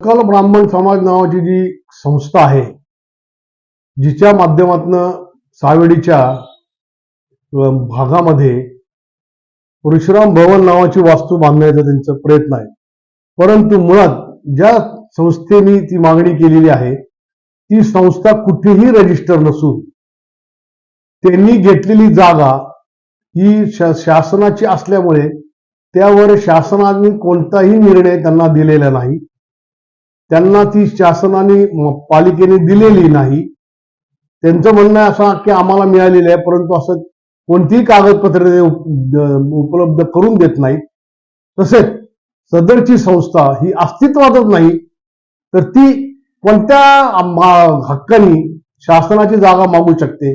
सकल ब्राह्मण समाज नावाची जी संस्था आहे जिच्या माध्यमातून सावेडीच्या भागामध्ये परशुराम भवन नावाची वास्तू बांधण्याचा त्यांचा प्रयत्न आहे. परंतु मुळात ज्या संस्थेने ती मागणी केलेली आहे ती संस्था कुठेही रजिस्टर नसून त्यांनी घेतलेली जागा ही शासनाची असल्यामुळे त्यावर शासनाने कोणताही निर्णय त्यांना दिलेला नाही. त्यांना ती शासनाने पालिकेने दिलेली नाही. त्यांचं म्हणणं आहे असं की आम्हाला मिळालेलं आहे परंतु असं कोणतीही कागदपत्रे उपलब्ध करून देत नाहीत. तसेच सदरची संस्था ही अस्तित्वातच नाही तर ती कोणत्या हक्कानी हक्काने शासनाची जागा मागू शकते?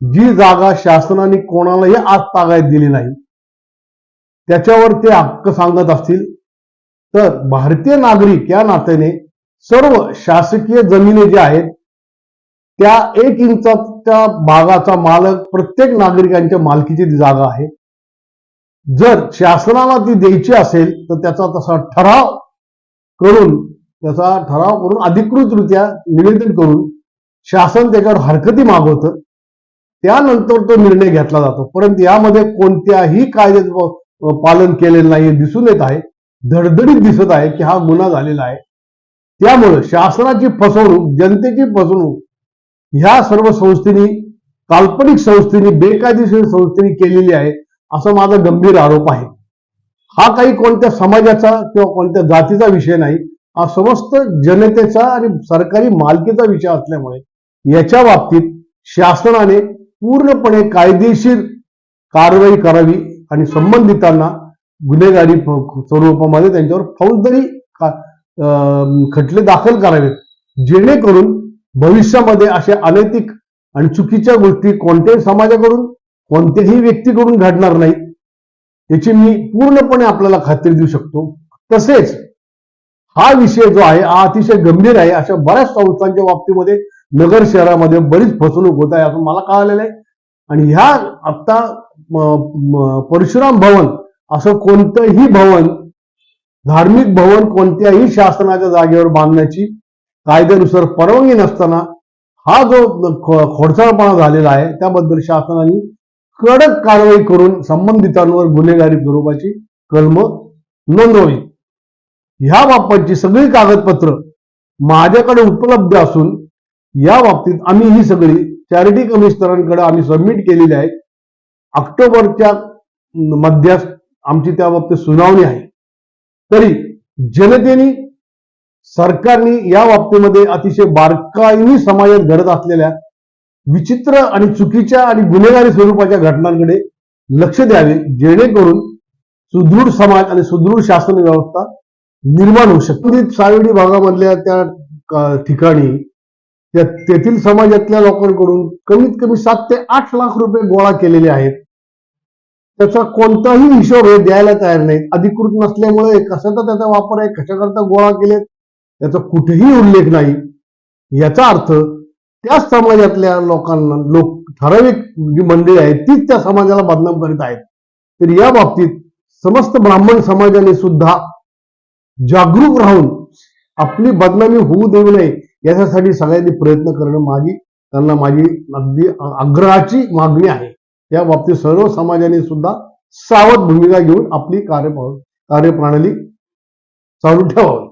जी जागा शासनाने कोणालाही आज तागायत दिली नाही. त्याच्यावर ते हक्क सांगत असतील. तर भारतीय नागरिक या नात्याने सर्व शासकीय जमिनी ज्या आहेत त्या एक इंचाच्या भागाचा मालक प्रत्येक नागरिकांच्या मालकीची जागा आहे. जर शासनाला ती द्यायची असेल तर त्याचा तसा ठराव करून त्याचा ठराव करून अधिकृतरित्या निवेदन करून शासन त्याच्यावर हरकती मागवतं. त्यानंतर तो निर्णय घेतला जातो. परंतु यामध्ये कोणत्याही कायद्याचं पालन केलेलं नाही दिसून येत आहे. धडधडीत दिसत आहे की हा गुन्हा झालेला आहे. त्यामुळे शासनाची फसवणूक जनतेची फसवणूक ह्या सर्व संस्थेनी काल्पनिक संस्थेनी बेकायदेशीर संस्थेने केलेली आहे असा माझा गंभीर आरोप आहे. हा काही कोणत्या समाजाचा किंवा कोणत्या जातीचा विषय नाही हा समस्त जनतेचा आणि सरकारी मालकीचा विषय असल्यामुळे याच्या बाबतीत शासनाने पूर्णपणे कायदेशीर कारवाई करावी आणि संबंधितांना गुन्हेगारी स्वरूपामध्ये त्यांच्यावर फौजदारी अं, खटले दाखल करावेत. जेणेकरून भविष्यामध्ये अशा अनैतिक आणि चुकीच्या गोष्टी कोणत्याही समाजाकडून कोणत्याही व्यक्तीकडून घडणार नाही याची मी पूर्णपणे आपल्याला खात्री देऊ शकतो. तसेच हा विषय जो आहे हा अतिशय गंभीर आहे. अशा बऱ्याच संस्थांच्या बाबतीमध्ये नगर शहरामध्ये बरीच फसवणूक होत आहे असं मला कळालेलं आहे. आणि ह्या आता परशुराम भवन असं कोणतंही भवन धार्मिक भवन कोणत्याही शासनाच्या जागेवर बांधण्याची कायद्यानुसार परवानगी नसताना हा जो खोडसाळपणा झालेला आहे त्याबद्दल शासनाने कडक कारवाई करून संबंधितांवर गुन्हेगारी स्वरूपाची कलम नोंदवावी. ह्या बाबतची सगळी कागदपत्र माझ्याकडे उपलब्ध असून या बाबतीत आम्ही ही सगळी चॅरिटी कमिशनरांकडे आम्ही सबमिट केलेली आहे ऑक्टोबरच्या मध्यास आमची त्या बाबतीत सुनावणी आहे. तरी जनतेने सरकारने या बाबतीमध्ये अतिशय बारकाईने समाजात घडत असलेल्या विचित्र आणि चुकीच्या आणि गुन्हेगारी स्वरूपाच्या घटनांकडे लक्ष द्यावे जेणेकरून सुदृढ समाज आणि सुदृढ शासन व्यवस्था निर्माण होऊ शकते. सावेडी भागामधल्या त्या ठिकाणी त्या तेथील समाजातल्या लोकांकडून कमीत कमी सात ते आठ लाख रुपये गोळा केलेले आहेत. त्याचा कोणताही हिशोब हे द्यायला तयार नाहीत अधिकृत नसल्यामुळे कशाचा त्याचा वापर आहे? कशाकरता गोळा केलेत? याचा कुठेही उल्लेख नाही. याचा अर्थ त्याच समाजातल्या लोकांना लोक ठराविक जी मंडळी आहेत तीच त्या समाजाला बदनाम करीत आहेत. तर या बाबतीत समस्त ब्राह्मण समाजाने सुद्धा जागरूक राहून आपली बदनामी होऊ देऊ नये याच्यासाठी सगळ्यांनी प्रयत्न करणं माझी त्यांना माझी अगदी आग्रहाची मागणी आहे. या बाबतीत सर्व समाजाने सुद्धा सावध भूमिका घेऊन आपली कार्यप्रणाली चालू ठेवावी.